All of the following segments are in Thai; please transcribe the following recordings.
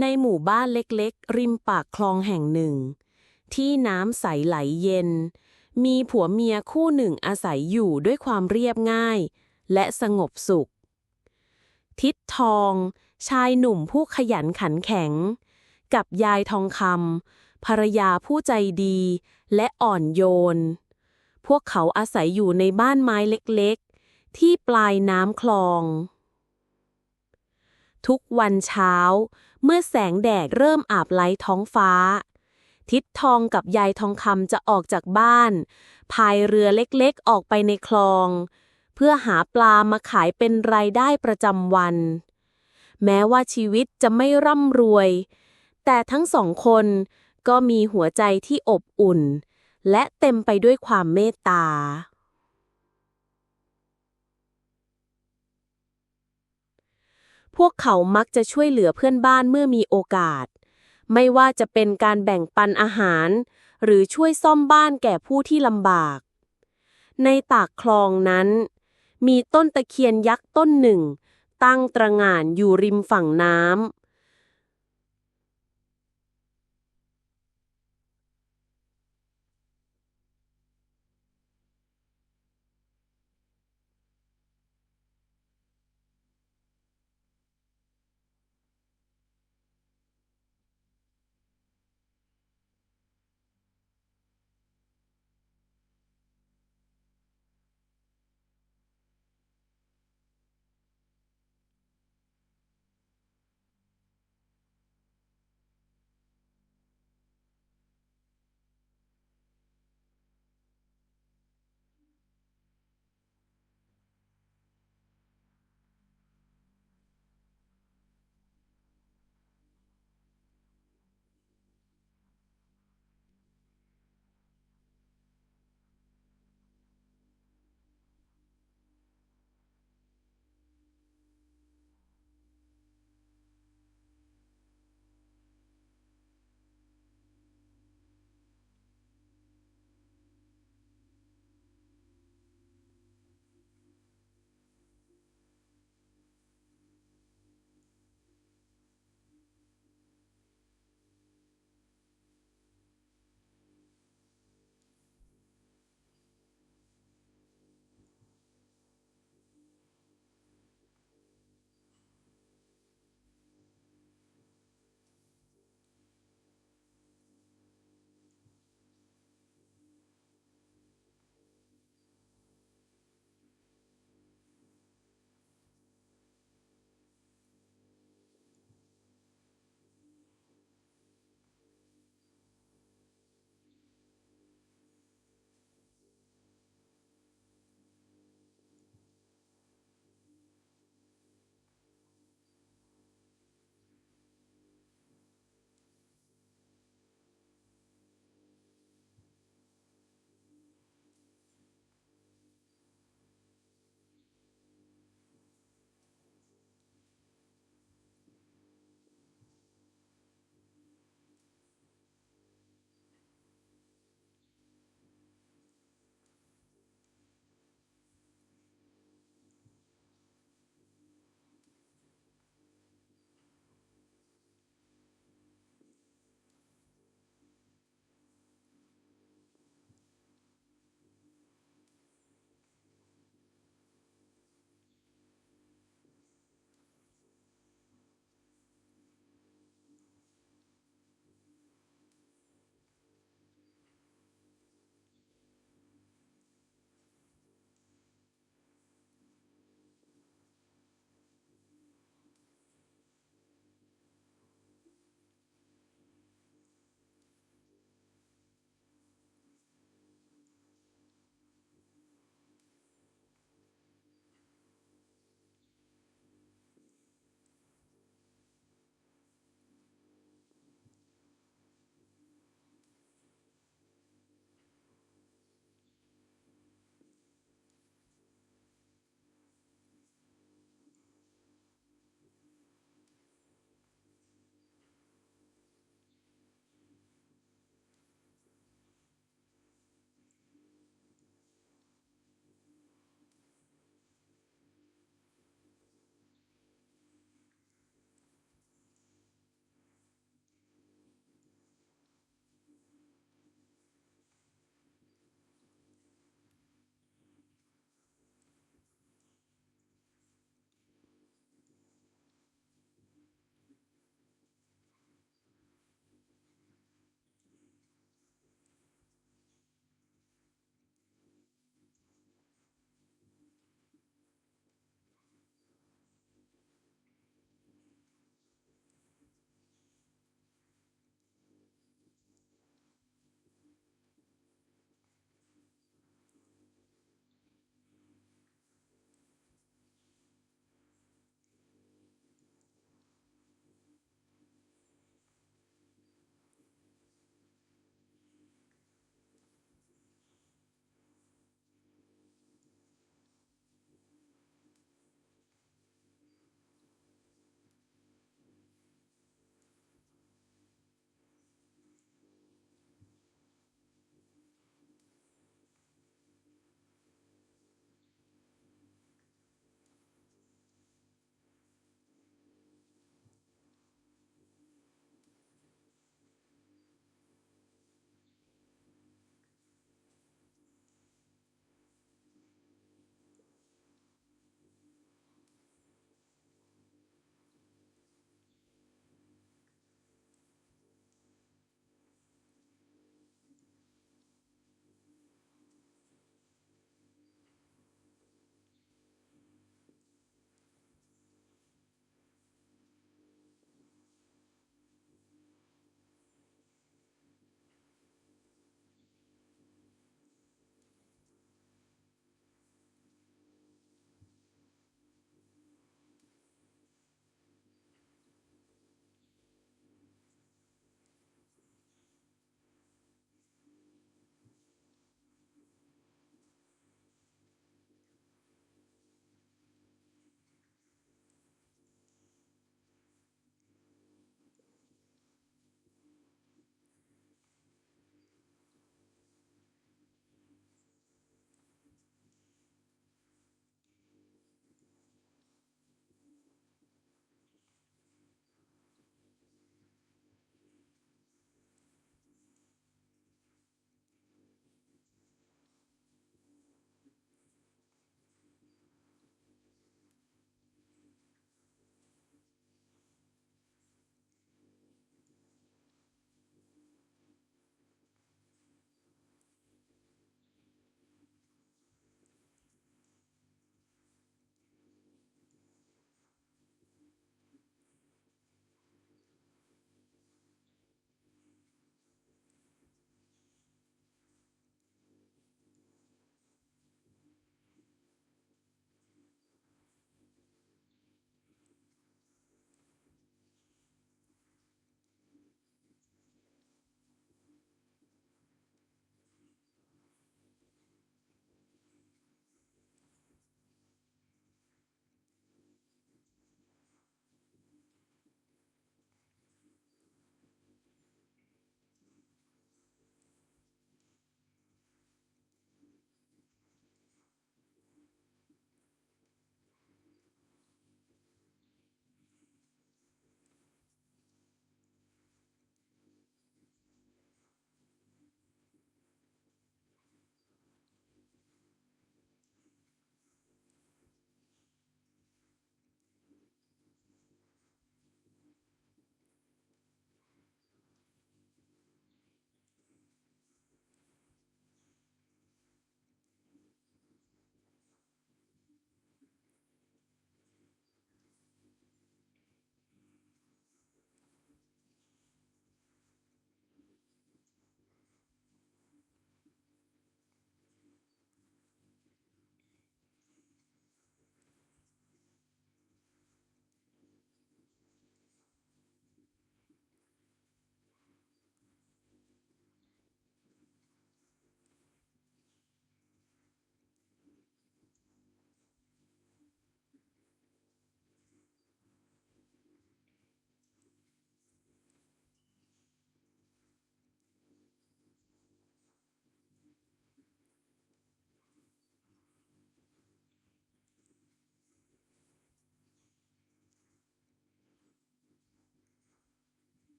ในหมู่บ้านเล็กๆ ริมปากคลองแห่งหนึ่ง ที่น้ำใสไหลเย็น มีผัวเมียคู่หนึ่งอาศัยอยู่ด้วยความเรียบง่าย และสงบสุข ทิดทอง ชายหนุ่มผู้ขยันขันแข็ง กับยายทองคำภรรยาผู้ใจดีและอ่อนโยน พวกเขาอาศัยอยู่ในบ้านไม้เล็กๆ ที่ปลายน้ำคลอง ทุกวันเช้า เมื่อแสงแดดเริ่มอาบไล้ท้องฟ้า ทิดทองกับยายทองคำจะออกจากบ้าน พายเรือเล็กๆออกไปในคลอง เพื่อหาปลามาขายเป็นรายได้ประจำวัน แม้ว่าชีวิตจะไม่ร่ำรวย แต่ทั้งสองคนก็มีหัวใจที่อบอุ่น และเต็มไปด้วยความเมตตา พวกเขามักจะช่วยเหลือเพื่อนบ้านเมื่อมีโอกาส ไม่ว่าจะเป็นการแบ่งปันอาหาร หรือช่วยซ่อมบ้านแก่ผู้ที่ลำบาก ในปากคลองนั้น มีต้นตะเคียนยักษ์ต้นหนึ่ง ตั้งตระหง่านอยู่ริมฝั่งน้ำ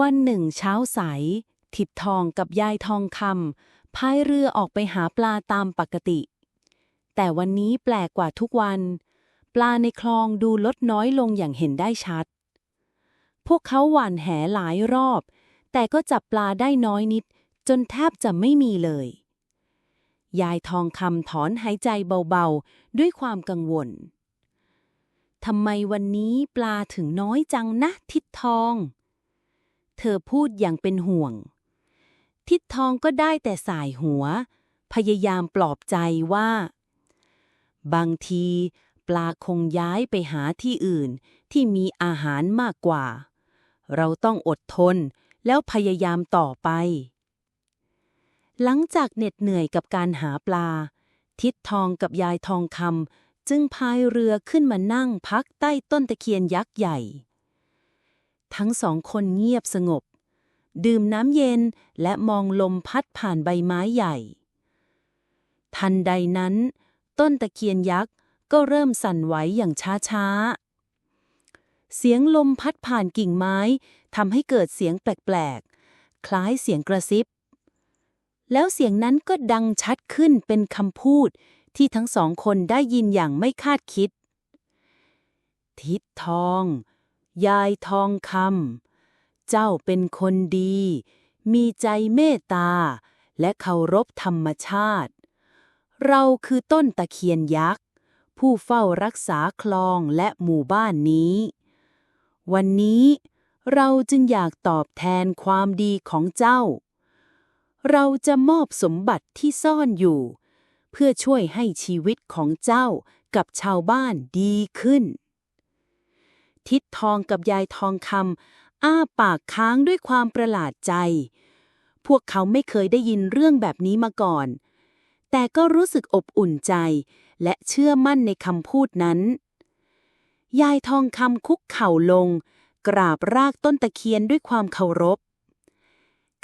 วันหนึ่งเช้าใส ทิดทองกับยายทองคำพายเรือออกไปหาปลาตามปกติ แต่วันนี้แปลกกว่าทุกวัน ปลาในคลองดูลดน้อยลงอย่างเห็นได้ชัด พวกเขาหว่านแหหลายรอบ แต่ก็จับปลาได้น้อยนิด จนแทบจะไม่มีเลย ยายทองคำถอนหายใจเบาๆ ด้วยความกังวลทำไมวันนี้ปลาถึงน้อยจังนะทิดทอง เธอพูดอย่างเป็นห่วง ทิดทองก็ได้แต่สายหัว พยายามปลอบใจว่า บางทีปลาคงย้ายไปหาที่อื่นที่มีอาหารมากกว่า เราต้องอดทนแล้วพยายามต่อไป หลังจากเหน็ดเหนื่อยกับการหาปลา ทิดทองกับยายทองคำจึงพายเรือขึ้นมานั่งพักใต้ต้นตะเคียนยักษ์ใหญ่ ทั้งสองคนเงียบสงบ ดื่มน้ำเย็นและมองลมพัดผ่านใบไม้ใหญ่ ทันใดนั้น ต้นตะเคียนยักษ์ก็เริ่มสั่นไหวอย่างช้าๆ เสียงลมพัดผ่านกิ่งไม้ทำให้เกิดเสียงแปลกๆ คล้ายเสียงกระซิบ แล้วเสียงนั้นก็ดังชัดขึ้นเป็นคำพูดที่ทั้งสองคนได้ยินอย่างไม่คาดคิด ทิดทอง ยายทองคำเจ้าเป็นคนดี มีใจเมตตา และเคารพธรรมชาติ เราคือต้นตะเคียนยักษ์ ผู้เฝ้ารักษาคลองและหมู่บ้านนี้ วันนี้เราจึงอยากตอบแทนความดีของเจ้า เราจะมอบสมบัติที่ซ่อนอยู่ เพื่อช่วยให้ชีวิตของเจ้ากับชาวบ้านดีขึ้น ทิดทองกับยายทองคำอ้าปากค้างด้วยความประหลาดใจ พวกเขาไม่เคยได้ยินเรื่องแบบนี้มาก่อน แต่ก็รู้สึกอบอุ่นใจ และเชื่อมั่นในคำพูดนั้น ยายทองคำคุกเข่าลง กราบรากต้นตะเคียนด้วยความเคารพ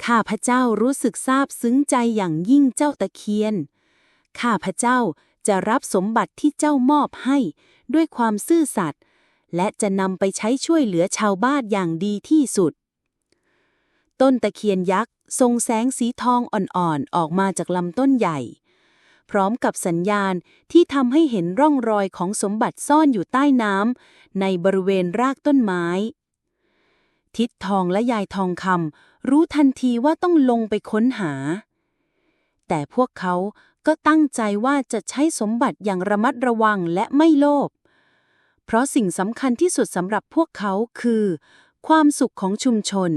ข้าพเจ้ารู้สึกซาบซึ้งใจอย่างยิ่งเจ้าตะเคียน ข้าพเจ้าจะรับสมบัติที่เจ้ามอบให้ด้วยความซื่อสัตย์ และจะนำไปใช้ช่วยเหลือชาวบ้านอย่างดีที่สุด ต้นตะเคียนยักษ์ทรงแสงสีทองอ่อนๆ ออกมาจากลำต้นใหญ่ พร้อมกับสัญญาณที่ทำให้เห็นร่องรอยของสมบัติซ่อนอยู่ใต้น้ำในบริเวณรากต้นไม้ ทิดทองและยายทองคำรู้ทันทีว่าต้องลงไปค้นหา แต่พวกเขาก็ตั้งใจว่าจะใช้สมบัติอย่างระมัดระวังและไม่โลภ เพราะสิ่งสำคัญที่สุดสำหรับพวกเขาคือ ความสุขของชุมชน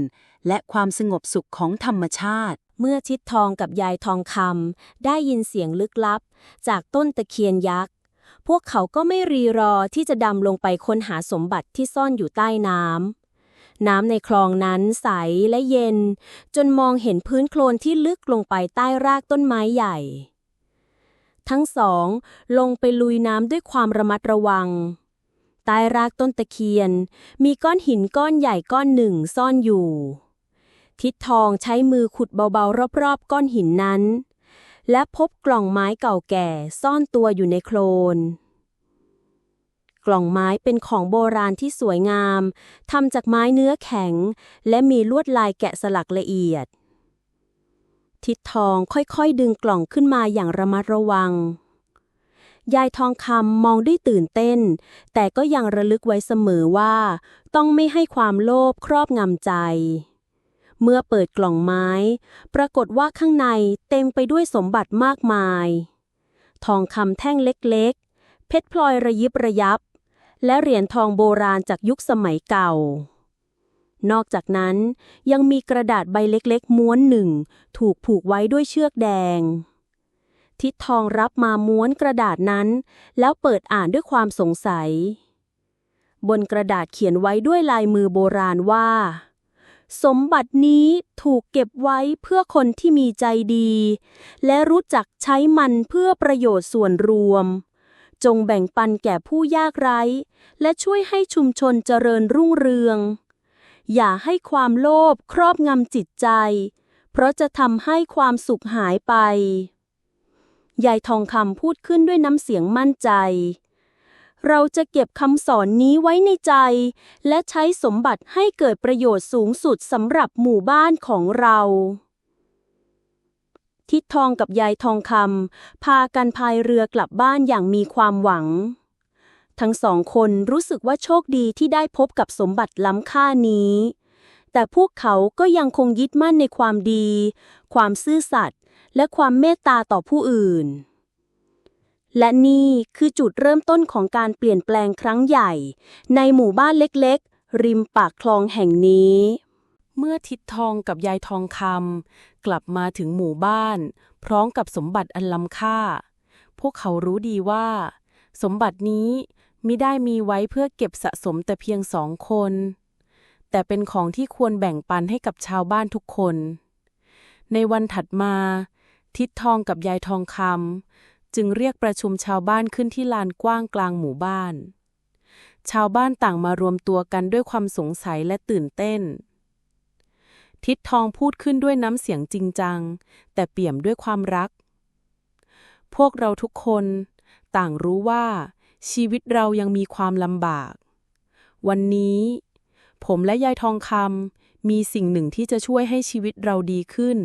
และความสงบสุขของธรรมชาติ เมื่อทิดทองกับยายทองคำได้ยินเสียงลึกลับ จากต้นตะเคียนยักษ์ พวกเขาก็ไม่รีรอที่จะดำลงไปค้นหาสมบัติที่ซ่อนอยู่ใต้น้ำน้ำในคลองนั้นใสและเย็น จนมองเห็นพื้นโคลนที่ลึกลงไปใต้รากต้นไม้ใหญ่ ทั้งสอง ลงไปลุยน้ำด้วยความระมัดระวัง ใต้รากต้นตะเคียน มีก้อนหินก้อนใหญ่ก้อนหนึ่งซ่อนอยู่ ทิดทองใช้มือขุดเบาๆรอบๆ ก้อนหินนั้น และพบกล่องไม้เก่าแก่ซ่อนตัวอยู่ในโคลน กล่องไม้เป็นของโบราณที่สวยงามทำจากไม้เนื้อแข็ง และมีลวดลายแกะสลักละเอียด ทิดทองค่อยๆดึงกล่องขึ้นมาอย่างระมัดระวัง ยายทองคำมองด้วยตื่นเต้น แต่ก็ยังระลึกไว้เสมอว่า ต้องไม่ให้ความโลภครอบงำใจ เมื่อเปิดกล่องไม้ ปรากฏว่าข้างในเต็มไปด้วยสมบัติมากมาย ทองคำแท่งเล็กๆ เพชรพลอยระยิบระยับ และเหรียญทองโบราณจากยุคสมัยเก่า นอกจากนั้นยังมีกระดาษใบเล็กๆ ม้วนหนึ่ง ถูกผูกไว้ด้วยเชือกแดง ทิดทองรับมาม้วนกระดาษนั้น แล้วเปิดอ่านด้วยความสงสัย บนกระดาษเขียนไว้ด้วยลายมือโบราณว่า สมบัตินี้ถูกเก็บไว้เพื่อคนที่มีใจดี และรู้จักใช้มันเพื่อประโยชน์ส่วนรวม จงแบ่งปันแก่ผู้ยากไร้ และช่วยให้ชุมชนเจริญรุ่งเรือง อย่าให้ความโลภครอบงำจิตใจ เพราะจะทำให้ความสุขหายไป ยายทองคำพูดขึ้นด้วยน้ำเสียงมั่นใจ เราจะเก็บคำสอนนี้ไว้ในใจ และใช้สมบัติให้เกิดประโยชน์สูงสุดสำหรับหมู่บ้านของเรา ทิดทองกับยายทองคำพากันพายเรือกลับบ้านอย่างมีความหวัง ทั้งสองคนรู้สึกว่าโชคดีที่ได้พบกับสมบัติล้ำค่านี้แต่พวกเขาก็ยังคงยึดมั่นในความดี ความซื่อสัตย์ และความเมตตาต่อผู้อื่น และนี่คือจุดเริ่มต้นของการเปลี่ยนแปลงครั้งใหญ่ ในหมู่บ้านเล็กๆ ริมปากคลองแห่งนี้ เมื่อทิดทองกับยายทองคำกลับมาถึงหมู่บ้าน พร้อมกับสมบัติอันล้ำค่า พวกเขารู้ดีว่า สมบัตินี้มิได้มีไว้เพื่อเก็บสะสมแต่เพียงสองคน แต่เป็นของที่ควรแบ่งปันให้กับชาวบ้านทุกคน ในวันถัดมา ทิดทองกับยายทองคำจึงเรียกประชุมชาวบ้านขึ้นที่ลานกว้างกลางหมู่บ้าน ชาวบ้านต่างมารวมตัวกันด้วยความสงสัยและตื่นเต้น ทิดทองพูดขึ้นด้วยน้ำเสียงจริงจัง แต่เปี่ยมด้วยความรัก พวกเราทุกคนต่างรู้ว่า ชีวิตเรายังมีความลำบาก วันนี้ ผมและยายทองคำ มีสิ่งหนึ่งที่จะช่วยให้ชีวิตเราดีขึ้น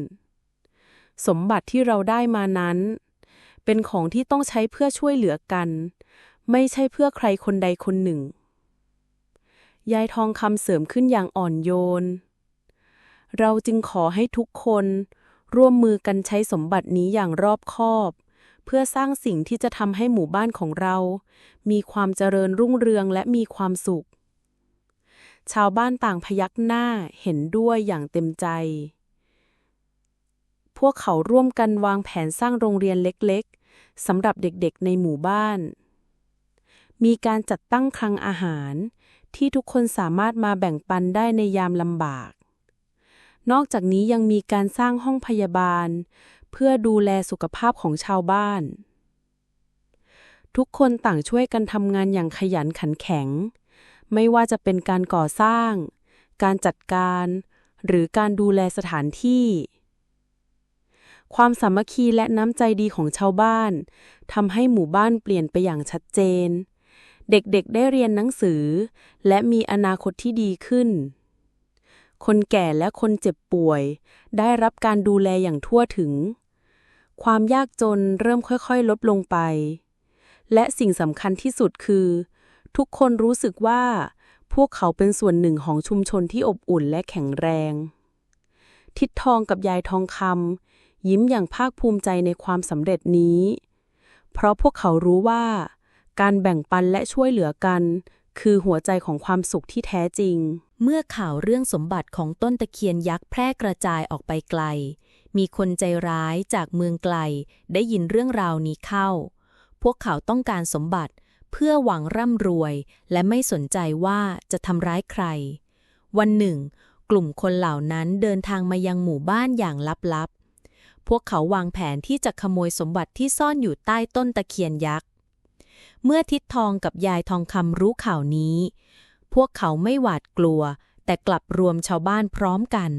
สมบัติที่เราได้มานั้น เป็นของที่ต้องใช้เพื่อช่วยเหลือกัน ไม่ใช่เพื่อใครคนใดคนหนึ่ง ยายทองคำเสริมขึ้นอย่างอ่อนโยน เราจึงขอให้ทุกคนร่วมมือกันใช้สมบัตินี้อย่างรอบคอบ เพื่อสร้างสิ่งที่จะทำให้หมู่บ้านของเรา มีความเจริญรุ่งเรืองและมีความสุข ชาวบ้านต่างพยักหน้าเห็นด้วยอย่างเต็มใจ พวกเขาร่วมกันวางแผนสร้างโรงเรียนเล็กๆสำหรับเด็กๆในหมู่บ้าน มีการจัดตั้งคลังอาหาร ที่ทุกคนสามารถมาแบ่งปันได้ในยามลำบาก นอกจากนี้ยังมีการสร้างห้องพยาบาล เพื่อดูแลสุขภาพของชาวบ้าน ทุกคนต่างช่วยกันทำงานอย่างขยันขันแข็ง ไม่ว่าจะเป็นการก่อสร้าง การจัดการ หรือการดูแลสถานที่ ความสามัคคีและน้ำใจดีของชาวบ้านทำให้หมู่บ้านเปลี่ยนไปอย่างชัดเจน เด็กๆได้เรียนหนังสือ และมีอนาคตที่ดีขึ้น คนแก่และคนเจ็บป่วย ได้รับการดูแลอย่างทั่วถึง ความยากจนเริ่มค่อยๆ ลดลงไป และสิ่งสำคัญที่สุดคือ ทุกคนรู้สึกว่า พวกเขาเป็นส่วนหนึ่งของชุมชนที่อบอุ่นและแข็งแรง ทิดทองกับยายทองคำยิ้มอย่างภาคภูมิใจในความสำเร็จนี้ เพราะพวกเขารู้ว่า การแบ่งปันและช่วยเหลือกัน คือหัวใจของความสุขที่แท้จริง เมื่อข่าวเรื่องสมบัติของต้นตะเคียนยักษ์แพร่กระจายออกไปไกล มีคนใจร้ายจากเมืองไกล ได้ยินเรื่องราวนี้เข้า พวกเขาต้องการสมบัติ เพื่อหวังร่ำรวย และไม่สนใจว่าจะทำร้ายใคร วันหนึ่ง กลุ่มคนเหล่านั้นเดินทางมายังหมู่บ้านอย่างลับๆ พวกเขาวางแผนที่จะขโมยสมบัติที่ซ่อนอยู่ใต้ต้นตะเคียนยักษ์ เมื่อทิดทองกับยายทองคำรู้ข่าวนี้ พวกเขาไม่หวาดกลัว แต่กลับรวมชาวบ้านพร้อมกัน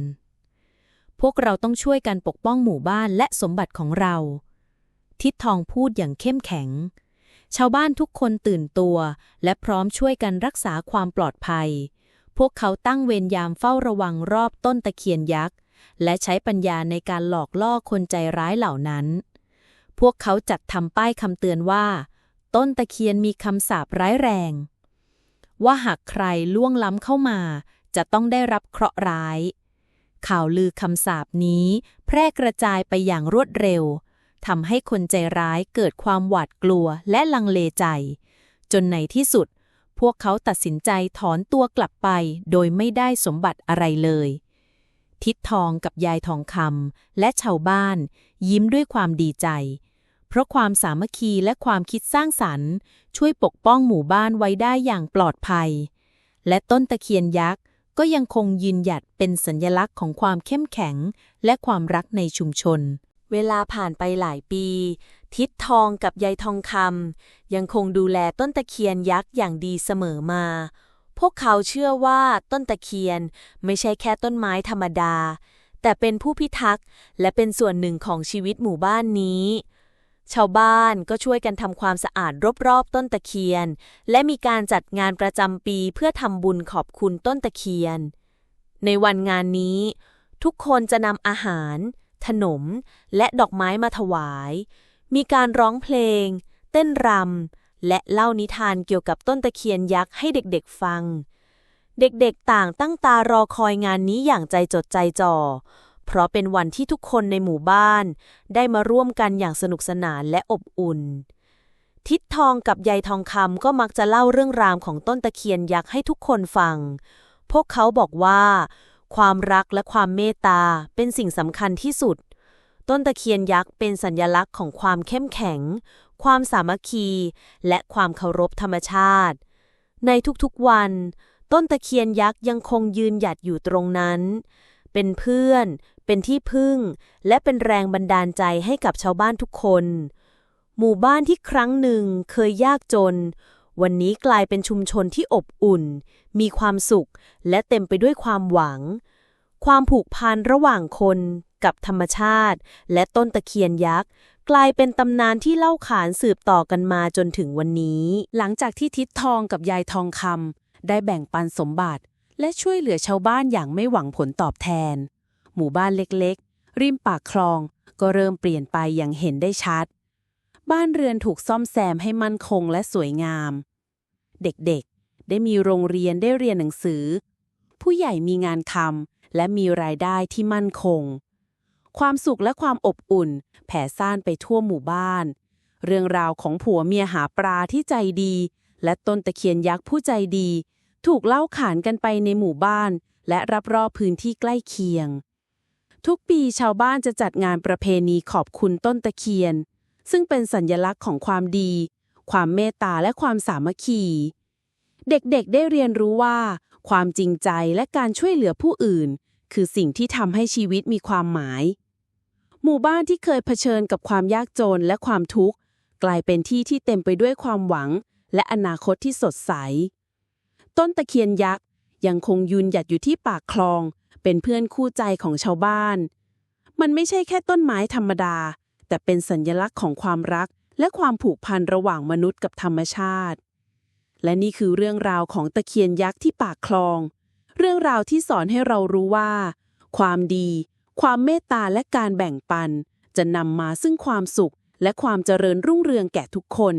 พวกเราต้องช่วยกันปกป้องหมู่บ้านและสมบัติของเรา ทิดทองพูดอย่างเข้มแข็ง ชาวบ้านทุกคนตื่นตัว และพร้อมช่วยกันรักษาความปลอดภัย พวกเขาตั้งเวรยามเฝ้าระวังรอบต้นตะเคียนยักษ์ และใช้ปัญญาในการหลอกล่อคนใจร้ายเหล่านั้น พวกเขาจัดทำป้ายคำเตือนว่า ต้นตะเคียนมีคำสาปร้ายแรง ว่าหากใครล่วงล้ำเข้ามา จะต้องได้รับเคราะห์ร้าย ข่าวลือคำสาปนี้ แพร่กระจายไปอย่างรวดเร็ว ทำให้คนใจร้ายเกิดความหวาดกลัวและลังเลใจ จนในที่สุด พวกเขาตัดสินใจถอนตัวกลับไป โดยไม่ได้สมบัติอะไรเลย ทิดทองกับยายทองคำและชาวบ้าน ยิ้มด้วยความดีใจ เพราะความสามัคคีและความคิดสร้างสรรค์ ช่วยปกป้องหมู่บ้านไว้ได้อย่างปลอดภัย และต้นตะเคียนยักษ์ก็ยังคงยืนหยัดเป็นสัญลักษณ์ของความเข้มแข็งและความรักในชุมชน เวลาผ่านไปหลายปี ทิดทองกับยายทองคำยังคงดูแลต้นตะเคียนยักษ์อย่างดีเสมอมา พวกเขาเชื่อว่าต้นตะเคียนไม่ใช่แค่ต้นไม้ธรรมดา แต่เป็นผู้พิทักษ์และเป็นส่วนหนึ่งของชีวิตหมู่บ้านนี้ ชาวบ้านก็ช่วยกันทำความสะอาดรอบๆต้นตะเคียน และมีการจัดงานประจำปีเพื่อทำบุญขอบคุณต้นตะเคียน ในวันงานนี้ ทุกคนจะนำอาหาร ขนม และดอกไม้มาถวาย มีการร้องเพลง เต้นรำ และเล่านิทานเกี่ยวกับต้นตะเคียนยักษ์ให้เด็กๆฟัง เด็กๆต่างตั้งตารอคอยงานนี้อย่างใจจดใจจ่อ เพราะเป็นวันที่ทุกคนในหมู่บ้าน ได้มาร่วมกันอย่างสนุกสนานและอบอุ่น ทิดทองกับยายทองคำก็มักจะเล่าเรื่องราวของต้นตะเคียนยักษ์ให้ทุกคนฟัง พวกเขาบอกว่า ความรักและความเมตตาเป็นสิ่งสำคัญที่สุด ต้นตะเคียนยักษ์เป็นสัญลักษณ์ของความเข้มแข็ง ความสามัคคี และความเคารพธรรมชาติ ในทุกๆวัน ต้นตะเคียนยักษ์ยังคงยืนหยัดอยู่ตรงนั้น เป็นเพื่อน เป็นที่พึ่ง และเป็นแรงบันดาลใจให้กับชาวบ้านทุกคน หมู่บ้านที่ครั้งหนึ่งเคยยากจน วันนี้กลายเป็นชุมชนที่อบอุ่น มีความสุข และเต็มไปด้วยความหวัง ความผูกพันระหว่างคนกับธรรมชาติ และต้นตะเคียนยักษ์กลายเป็นตำนานที่เล่าขานสืบต่อกันมาจนถึงวันนี้ หลังจากที่ทิดทองกับยายทองคำได้แบ่งปันสมบัติ และช่วยเหลือชาวบ้านอย่างไม่หวังผลตอบแทน หมู่บ้านเล็กๆ ริมปากคลองก็เริ่มเปลี่ยนไปอย่างเห็นได้ชัด บ้านเรือนถูกซ่อมแซมให้มั่นคงและสวยงาม เด็กๆ ได้มีโรงเรียนได้เรียนหนังสือ ผู้ใหญ่มีงานทำและมีรายได้ที่มั่นคง ความสุขและความอบอุ่น แผ่ซ่านไปทั่วหมู่บ้าน เรื่องราวของผัวเมียหาปลาที่ใจดี และต้นตะเคียนยักษ์ผู้ใจดี ถูกเล่าขานกันไปในหมู่บ้าน และรับรอบพื้นที่ใกล้เคียง ทุกปีชาวบ้านจะจัดงานประเพณีขอบคุณต้นตะเคียน ซึ่งเป็นสัญลักษณ์ของความดี ความเมตตาและความสามัคคี เด็กๆได้เรียนรู้ว่า ความจริงใจและการช่วยเหลือผู้อื่น คือสิ่งที่ทำให้ชีวิตมีความหมาย หมู่บ้านที่เคยเผชิญกับความยากจนและความทุกข์ กลายเป็นที่ที่เต็มไปด้วยความหวัง และอนาคตที่สดใส ต้นตะเคียนยักษ์ยังคงยืนหยัดอยู่ที่ปากคลอง เป็นเพื่อนคู่ใจของชาวบ้าน มันไม่ใช่แค่ต้นไม้ธรรมดา แต่เป็นสัญลักษณ์ของความรักและความผูกพันระหว่างมนุษย์กับธรรมชาติ และนี่คือเรื่องราวของตะเคียนยักษ์ที่ปากคลอง เรื่องราวที่สอนให้เรารู้ว่า ความดี ความเมตตาและการแบ่งปัน จะนำมาซึ่งความสุข และความเจริญรุ่งเรืองแก่ทุกคน